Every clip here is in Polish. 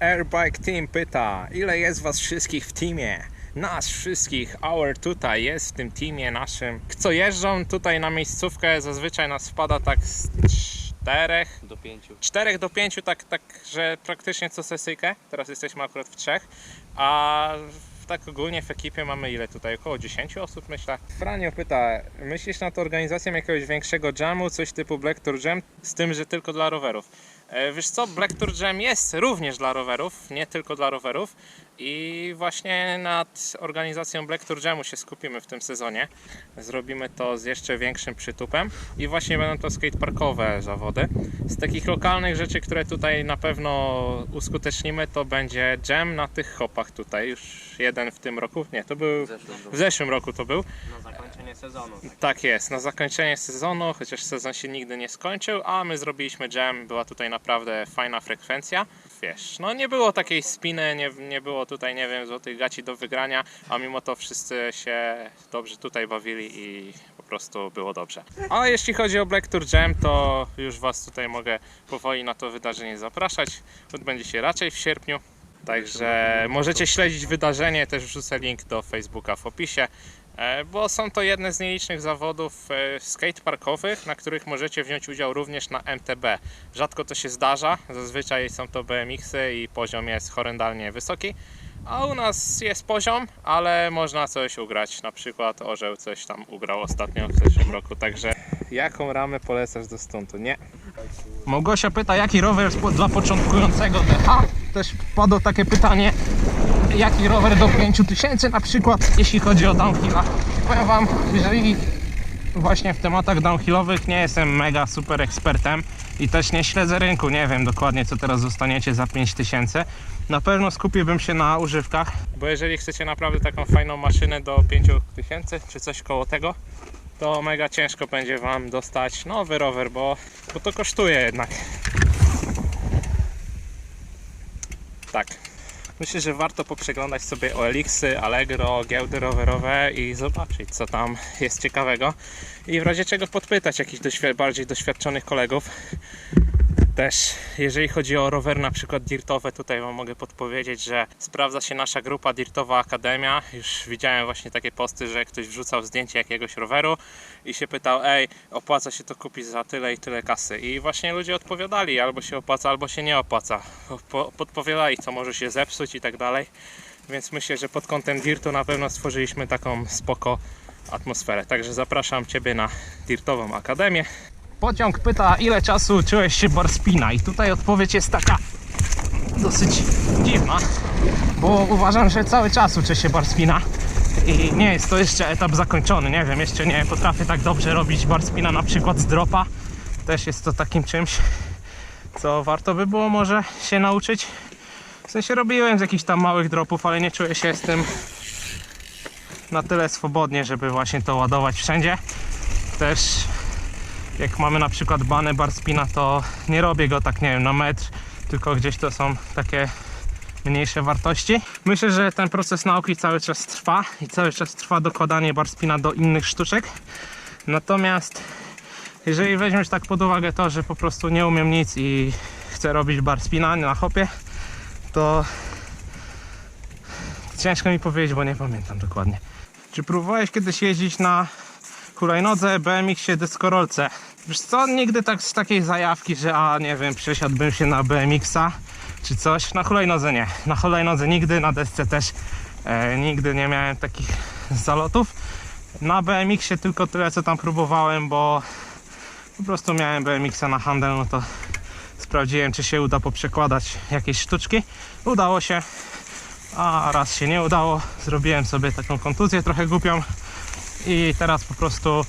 Airbike Team pyta, ile jest was wszystkich w teamie? Nas wszystkich, our tutaj jest w tym teamie naszym. Co jeżdżą tutaj na miejscówkę, zazwyczaj nas wpada tak z czterech, Do pięciu. 4 do 5, tak, tak, że praktycznie co sesyjkę. Teraz jesteśmy akurat w trzech. A tak ogólnie w ekipie mamy ile tutaj? Około 10 osób myślę. Franio pyta, myślisz nad organizacją jakiegoś większego jamu, coś typu Black Tour Jam, z tym, że tylko dla rowerów? E, Wiesz co, Black Tour Jam jest również dla rowerów, nie tylko dla rowerów i właśnie nad organizacją Black Tour Jamu się skupimy w tym sezonie. Zrobimy to z jeszcze większym przytupem i właśnie będą to skateparkowe zawody. Z takich lokalnych rzeczy, które tutaj na pewno uskutecznimy, to będzie jam na tych hopach tutaj. Już jeden w tym roku, nie, to był W zeszłym roku. w zeszłym roku to był. Na zakończenie sezonu. Tak. Tak jest, na zakończenie sezonu, chociaż sezon się nigdy nie skończył, a my zrobiliśmy jam, była tutaj naprawdę fajna frekwencja. Wiesz, no nie było takiej spiny, nie, nie było tutaj, nie wiem, złotych gaci do wygrania, a mimo to wszyscy się dobrze tutaj bawili i po prostu było dobrze. A jeśli chodzi o Black Tour Jam, to już Was tutaj mogę powoli na to wydarzenie zapraszać. Odbędzie się raczej w sierpniu. Także możecie śledzić wydarzenie, też wrzucę link do Facebooka w opisie. E, bo są to jedne z nielicznych zawodów e, skateparkowych, na których możecie wziąć udział również na MTB. Rzadko to się zdarza, zazwyczaj są to BMX-y i poziom jest horrendalnie wysoki, a u nas jest poziom, ale można coś ugrać, na przykład Orzeł coś tam ugrał ostatnio w zeszłym roku, także jaką ramę polecasz do stuntu? Nie. Małgosia pyta, jaki rower dla początkującego DH? Też padło takie pytanie, jaki rower do 5000 na przykład, jeśli chodzi o downhilla. Powiem Wam, jeżeli właśnie w tematach downhillowych nie jestem mega super ekspertem i też nie śledzę rynku, nie wiem dokładnie co teraz zostaniecie za 5000. Na pewno skupiłbym się na używkach, bo jeżeli chcecie naprawdę taką fajną maszynę do 5000 czy coś koło tego, to mega ciężko będzie Wam dostać nowy rower, bo, bo to kosztuje jednak. Tak. Myślę, że warto poprzeglądać sobie OLX-y, Allegro, giełdy rowerowe i zobaczyć, co tam jest ciekawego. I w razie czego podpytać jakichś doświ- bardziej doświadczonych kolegów. Też, jeżeli chodzi o rowery na przykład dirtowe, tutaj Wam mogę podpowiedzieć, że sprawdza się nasza grupa Dirtowa Akademia. Już widziałem właśnie takie posty, że ktoś wrzucał zdjęcie jakiegoś roweru i się pytał, ej, opłaca się to kupić za tyle i tyle kasy. I właśnie ludzie odpowiadali, albo się opłaca, albo się nie opłaca. Po- podpowiadali, co może się zepsuć i tak dalej. Więc myślę, że pod kątem Dirtu na pewno stworzyliśmy taką spoko atmosferę. Także zapraszam Ciebie na Dirtową Akademię. Pociąg pyta, ile czasu uczyłeś się barspina? I tutaj odpowiedź jest taka dosyć dziwna, bo uważam, że cały czas uczę się barspina i nie jest to jeszcze etap zakończony. Nie wiem, jeszcze nie potrafię tak dobrze robić barspina na przykład z dropa. Też jest to takim czymś, co warto by było może się nauczyć. W sensie robiłem z jakichś tam małych dropów, ale nie czuję się z tym na tyle swobodnie, żeby właśnie to ładować wszędzie. Też jak mamy na przykład banę bar spina, to nie robię go tak, nie wiem, na metr, tylko gdzieś to są takie mniejsze wartości. Myślę, że ten proces nauki cały czas trwa i cały czas trwa dokładanie bar spina do innych sztuczek. Natomiast jeżeli weźmiesz tak pod uwagę to, że po prostu nie umiem nic i chcę robić bar spina na hopie, to ciężko mi powiedzieć, bo nie pamiętam dokładnie. Czy próbowałeś kiedyś jeździć na hulajnodze, BMX-ie, deskorolce? Wiesz co, nigdy tak z takiej zajawki, że a nie wiem, przesiadłbym się na BMX-a czy coś. Na hulajnodze nie. Na hulajnodze nigdy, na desce też e, nigdy nie miałem takich zalotów. Na BMX-ie tylko tyle, co tam próbowałem, bo po prostu miałem BMX-a na handel, no to sprawdziłem, czy się uda poprzekładać jakieś sztuczki. Udało się, a raz się nie udało. Zrobiłem sobie taką kontuzję trochę głupią i teraz po prostu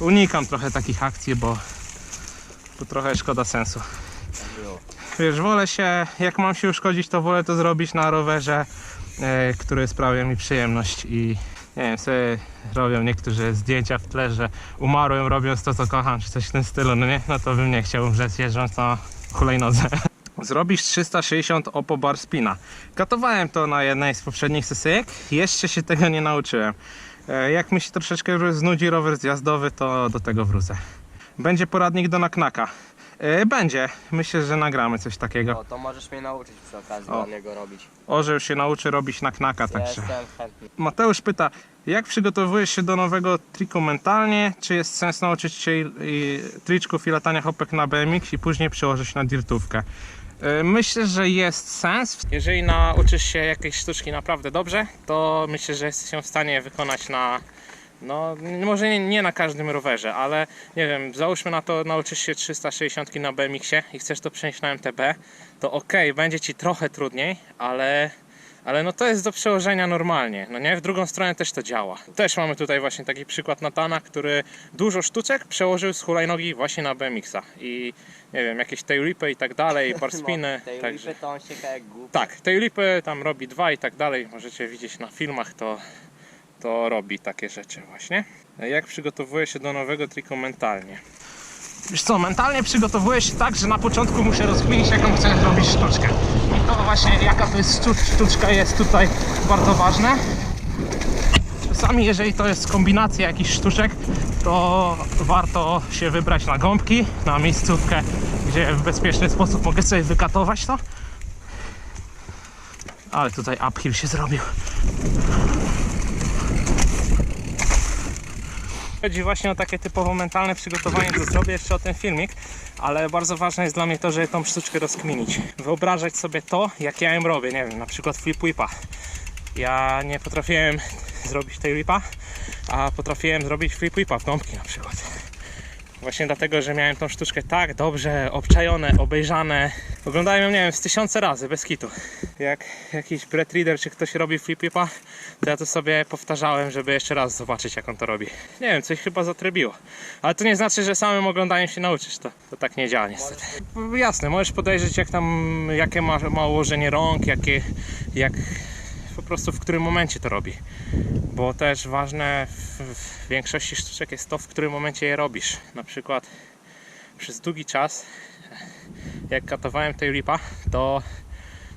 unikam trochę takich akcji, bo, bo trochę szkoda sensu. Wiesz, wolę się, jak mam się uszkodzić, to wolę to zrobić na rowerze, e, który sprawia mi przyjemność i nie wiem, sobie robią niektórzy zdjęcia w tle, że umarłem robiąc to, co kocham, czy coś w tym stylu, no nie? No to bym nie chciał umrzeć jeżdżąc na hulajnodze. Zrobisz 360 opo bar spina. Katowałem to na jednej z poprzednich sesyjek, jeszcze się tego nie nauczyłem. E, Jak mi się troszeczkę już znudzi rower zjazdowy, to do tego wrócę. Będzie poradnik do naknaka. E, Będzie. Myślę, że nagramy coś takiego. No to możesz mnie nauczyć przy okazji O. ładnie go robić. Orzeł się nauczy robić na knaka, także. Jestem chętny. Mateusz pyta, jak przygotowujesz się do nowego triku mentalnie? Czy jest sens nauczyć się i, i, triczków i latania hopek na BMX i później przełożyć na dirtówkę? E, Myślę, że jest sens. Jeżeli nauczysz się jakiejś sztuczki naprawdę dobrze, to myślę, że jesteś w stanie wykonać na. No, może nie, nie na każdym rowerze, ale nie wiem, załóżmy na to, nauczysz się 360 na BMX-ie i chcesz to przenieść na MTB, to ok, będzie ci trochę trudniej, ale ale no to jest do przełożenia normalnie, no nie? W drugą stronę też to działa. Też mamy tutaj właśnie taki przykład Natana, który dużo sztuczek przełożył z hulajnogi właśnie na BMX-a i nie wiem, jakieś tailripy i tak dalej, barspiny, No, tej także... to on się jak głupi. Tak, tailripy tam robi dwa i tak dalej, możecie widzieć na filmach, to, to robi takie rzeczy właśnie. Jak przygotowuję się do nowego triku mentalnie? Wiesz co, mentalnie przygotowuję się tak, że na początku muszę rozkminić jaką chcę zrobić sztuczkę. I to właśnie jaka to jest sztuc- sztuczka jest tutaj bardzo ważne. Czasami jeżeli to jest kombinacja jakichś sztuczek, to warto się wybrać na gąbki, na miejscówkę, gdzie w bezpieczny sposób mogę sobie wykatować to. Ale tutaj uphill się zrobił. Chodzi właśnie o takie typowo mentalne przygotowanie, to zrobię jeszcze o ten filmik, ale bardzo ważne jest dla mnie to, żeby tą sztuczkę rozkminić. Wyobrażać sobie to, jak ja ją robię, nie wiem, na przykład flip whipa. Ja nie potrafiłem zrobić tej whipa, a potrafiłem zrobić flip whipa w gąbki na przykład. Właśnie dlatego, że miałem tą sztuczkę tak dobrze obczajone, obejrzane. Oglądałem ją, nie wiem, z tysiące razy, bez kitu. Jak jakiś Brett Reader czy ktoś robi flip whipa, to ja to sobie powtarzałem, żeby jeszcze raz zobaczyć, jak on to robi. Nie wiem, coś chyba zatrybiło. Ale to nie znaczy, że samym oglądaniem się nauczysz. To, to tak nie działa niestety. Jasne, możesz podejrzeć, jak tam, jakie ma, ma ułożenie rąk, jakie, jak prostu w którym momencie to robi. Bo też ważne w, w większości sztuczek jest to, w którym momencie je robisz. Na przykład przez długi czas, jak katowałem tej lipa, to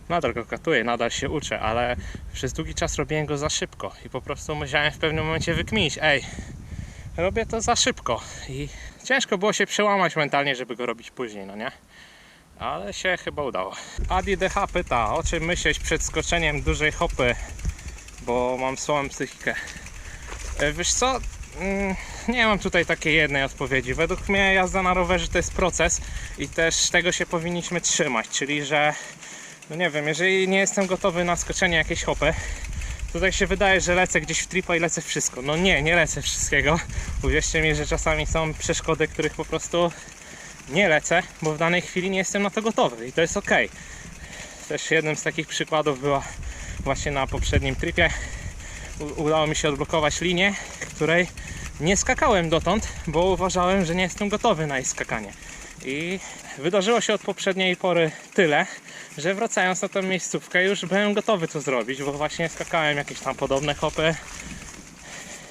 nadal go katuję, nadal się uczę, ale przez długi czas robiłem go za szybko i po prostu musiałem w pewnym momencie wykminić, ej, robię to za szybko i ciężko było się przełamać mentalnie, żeby go robić później, no nie? Ale się chyba udało. Adi DH pyta, o czym myśleć przed skoczeniem dużej hopy, bo mam słabą psychikę. E, Wiesz co? Mm, Nie mam tutaj takiej jednej odpowiedzi. Według mnie jazda na rowerze to jest proces i też tego się powinniśmy trzymać, czyli że no nie wiem, jeżeli nie jestem gotowy na skoczenie jakiejś hopy, tutaj się wydaje, że lecę gdzieś w tripa i lecę wszystko. No nie, nie lecę wszystkiego. Uwierzcie mi, że czasami są przeszkody, których po prostu nie lecę, bo w danej chwili nie jestem na to gotowy i to jest ok. Też jednym z takich przykładów była właśnie na poprzednim tripie. Udało mi się odblokować linię, której nie skakałem dotąd, bo uważałem, że nie jestem gotowy na jej skakanie. I wydarzyło się od poprzedniej pory tyle, że wracając na tę miejscówkę już byłem gotowy to zrobić, bo właśnie skakałem jakieś tam podobne hopy,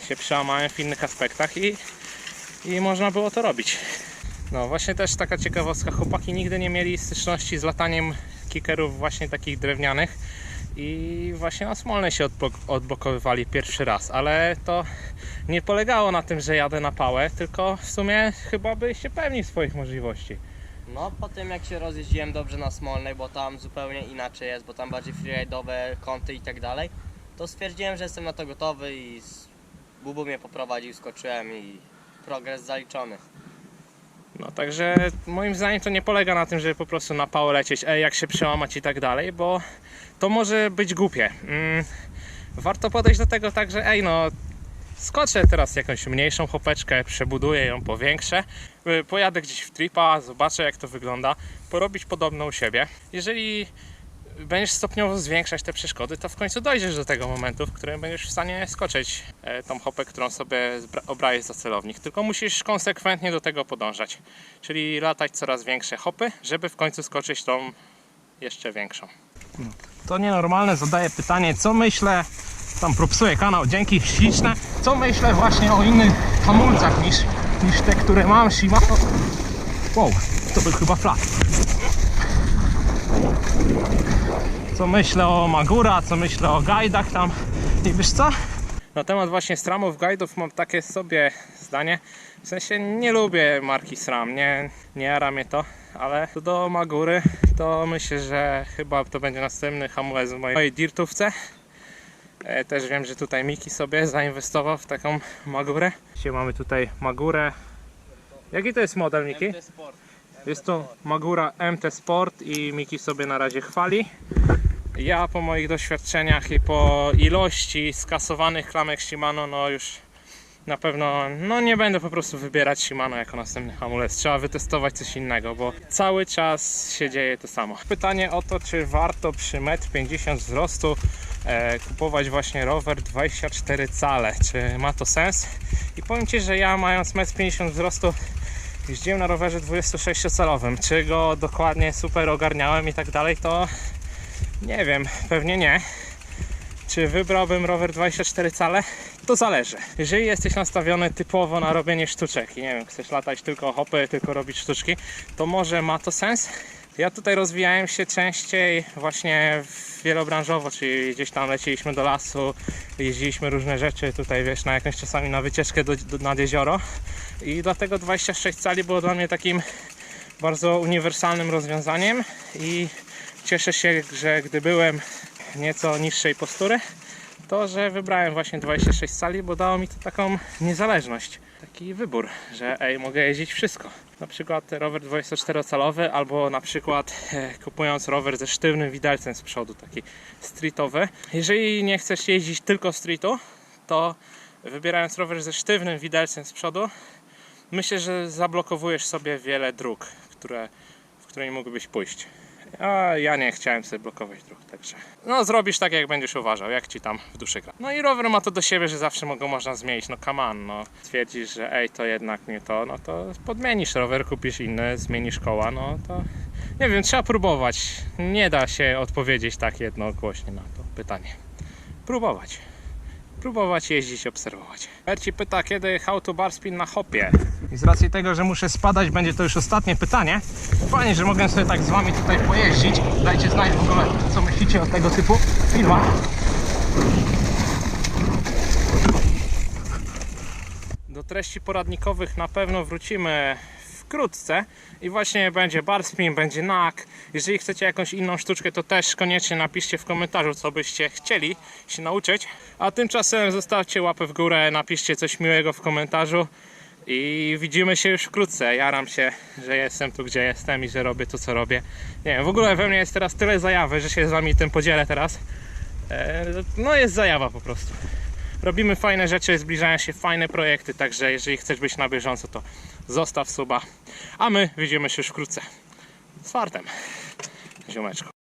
się przełamałem w innych aspektach i, i można było to robić. No właśnie też taka ciekawostka, chłopaki nigdy nie mieli styczności z lataniem kickerów właśnie takich drewnianych i właśnie na Smolnej się odblok- odblokowywali pierwszy raz, ale to nie polegało na tym, że jadę na pałę, tylko w sumie chyba byliście pewni swoich możliwości. No po tym jak się rozjeździłem dobrze na Smolnej, bo tam zupełnie inaczej jest, bo tam bardziej freeride'owe kąty i tak dalej, to stwierdziłem, że jestem na to gotowy i z... Bubu mnie poprowadził, skoczyłem i progres zaliczony. No także moim zdaniem to nie polega na tym, żeby po prostu na pałę lecieć, ej, jak się przełamać i tak dalej, bo to może być głupie. Mm, warto podejść do tego tak, że ej no, skoczę teraz jakąś mniejszą hopeczkę, przebuduję ją, powiększę, y, pojadę gdzieś w tripa, zobaczę jak to wygląda, porobić podobno u siebie. Jeżeli będziesz stopniowo zwiększać te przeszkody, to w końcu dojdziesz do tego momentu, w którym będziesz w stanie skoczyć e, tą hopę, którą sobie obrałeś za celownik. Tylko musisz konsekwentnie do tego podążać. Czyli latać coraz większe hopy, żeby w końcu skoczyć tą jeszcze większą. To nienormalne, zadaję pytanie, co myślę, tam propsuję kanał, dzięki śliczne, co myślę właśnie o innych hamulcach niż, niż te, które mam, Shimano. Wow, to był chyba flat. Co myślę o Magura, co myślę o guidach tam i wiesz co? Na temat właśnie stramów, guidów mam takie sobie zdanie. W sensie nie lubię marki SRAM, nie, nie jara mnie to, ale co do Magury to myślę, że chyba to będzie następny hamulec w mojej, mojej dirtówce. E, Też wiem, że tutaj Miki sobie zainwestował w taką Magurę. Dzisiaj mamy tutaj Magurę. Jaki to jest model Miki? Jest to Magura MT Sport i Miki sobie na razie chwali. Ja po moich doświadczeniach i po ilości skasowanych klamek Shimano, no już na pewno no nie będę po prostu wybierać Shimano jako następny hamulec. Trzeba wytestować coś innego, bo cały czas się dzieje to samo. Pytanie o to, czy warto przy 1,50 m wzrostu e, kupować właśnie rower 24 cale. Czy ma to sens? I powiem Ci, że ja mając 1,50 m wzrostu jeździłem na rowerze 26-calowym. Czy go dokładnie super ogarniałem i tak dalej, to nie wiem, pewnie nie. Czy wybrałbym rower 24 cale? To zależy. Jeżeli jesteś nastawiony typowo na robienie sztuczek i nie wiem, chcesz latać tylko hopy, tylko robić sztuczki, to może ma to sens. Ja tutaj rozwijałem się częściej właśnie wielobranżowo, czyli gdzieś tam leciliśmy do lasu, jeździliśmy różne rzeczy, tutaj wiesz, na jakąś czasami na wycieczkę do, do, nad jezioro. I dlatego 26 cali było dla mnie takim bardzo uniwersalnym rozwiązaniem i cieszę się, że gdy byłem nieco niższej postury, to że wybrałem właśnie 26 cali, bo dało mi to taką niezależność, taki wybór, że ej, mogę jeździć wszystko. Na przykład rower 24-calowy albo na przykład e, kupując rower ze sztywnym widelcem z przodu, taki streetowy. Jeżeli nie chcesz jeździć tylko streetu, to wybierając rower ze sztywnym widelcem z przodu, myślę, że zablokowujesz sobie wiele dróg, które, w której mógłbyś pójść. A ja nie chciałem sobie blokować dróg, także no zrobisz tak jak będziesz uważał, jak ci tam w duszy gra. No i rower ma to do siebie, że zawsze mogą można zmienić, no come on, no twierdzisz, że ej to jednak nie to, no to podmienisz rower, kupisz inny, zmienisz koła, no to nie wiem, trzeba próbować. Nie da się odpowiedzieć tak jednogłośnie na to pytanie. Próbować. Próbować jeździć, obserwować. Berci pyta, kiedy how to bar spin na hopie. I z racji tego, że muszę spadać, będzie to już ostatnie pytanie. Fajnie, że mogę sobie tak z wami tutaj pojeździć. Dajcie znać w ogóle, co myślicie o tego typu filmach. Do treści poradnikowych na pewno wrócimy wkrótce i właśnie będzie bar spin, będzie nak. Jeżeli chcecie jakąś inną sztuczkę, to też koniecznie napiszcie w komentarzu, co byście chcieli się nauczyć. A tymczasem zostawcie łapę w górę, napiszcie coś miłego w komentarzu i widzimy się już wkrótce. Jaram się, że jestem tu, gdzie jestem i że robię to, co robię. Nie wiem, w ogóle we mnie jest teraz tyle zajawy, że się z wami tym podzielę teraz. E, No jest zajawa po prostu. Robimy fajne rzeczy, zbliżają się fajne projekty, także jeżeli chcesz być na bieżąco, to zostaw suba. A my widzimy się już wkrótce. Z fartem. Ziomeczko.